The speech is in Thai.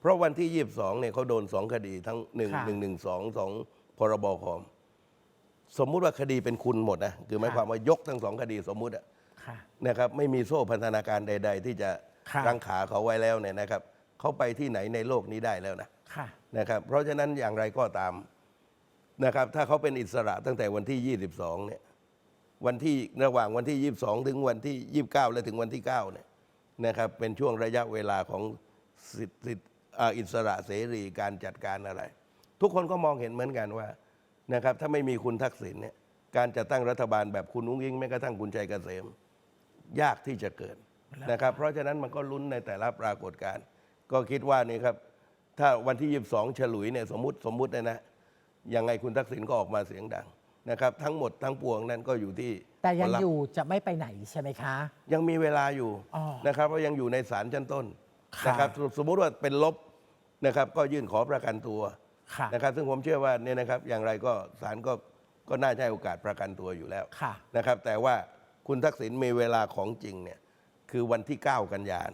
เพราะวันที่ 22เนี่ยเขาโดนสองคดีทั้ง 1 ค่ะ1 1 2 2พรบคอม สมมุติว่าคดีเป็นคุณหมดนะคือหมายค่ะ ความว่ายกทั้งสองคดีสมมุติอะ ค่ะ นะครับไม่มีโซ่พันธนาการใด ๆ ที่จะค่ะ รังขาเขาไว้แล้วเนี่ยนะครับเขาไปที่ไหนในโลกนี้ได้แล้วนะค่ะ นะครับเพราะฉะนั้นอย่างไรก็ตามนะครับถ้าเขาเป็นอิสระตั้งแต่วันที่ 22เนี่ยวันที่ระหว่างวันที่ 22 ถึงวันที่ 29 และถึงวันที่9เนี่ยนะครับเป็นช่วงระยะเวลาของสิทธิสิทธิ อ่าอิสระเสรีการจัดการอะไร ทุกคนก็มองเห็นเหมือนกันว่านะครับถ้าไม่มีคุณทักษิณเนี่ยการจะตั้งรัฐบาลแบบคุณอุ้งอิงแม้กระทั่งคุณชัยเกษมยากที่จะเกิดนะครับเพราะฉะนั้นมันก็ลุ้นในแต่ละปรากฏการณ์ก็คิดว่านี่ครับถ้าวันที่ 22 ฉลุยเนี่ยสมมติสมมุตินะนะยังไงคุณทักษิณก็ออกมาเสียงดังนะครับทั้งหมดทั้งปวงนั้นก็อยู่ที่แต่ยังผลลัพธ์อยู่จะไม่ไปไหนใช่ไหมคะ ยังมีเวลาอยู่อ๋อนะครับเพราะยังอยู่ในศาลชั้นต้นค่ะ นะครับสสมมุติว่าเป็นลบนะครับก็ยื่นขอประกันตัวค่ะนะครับ ซึ่งผมเชื่อว่าเนี่ยนะครับอย่างไรก็ศาลก็ก็น่าจะให้โอกาสประกันตัวอยู่แล้วค่ะนะครับ แต่ว่าคุณทักษิณมีเวลาของจริงเนี่ยคือวันที่ 9 กันยาน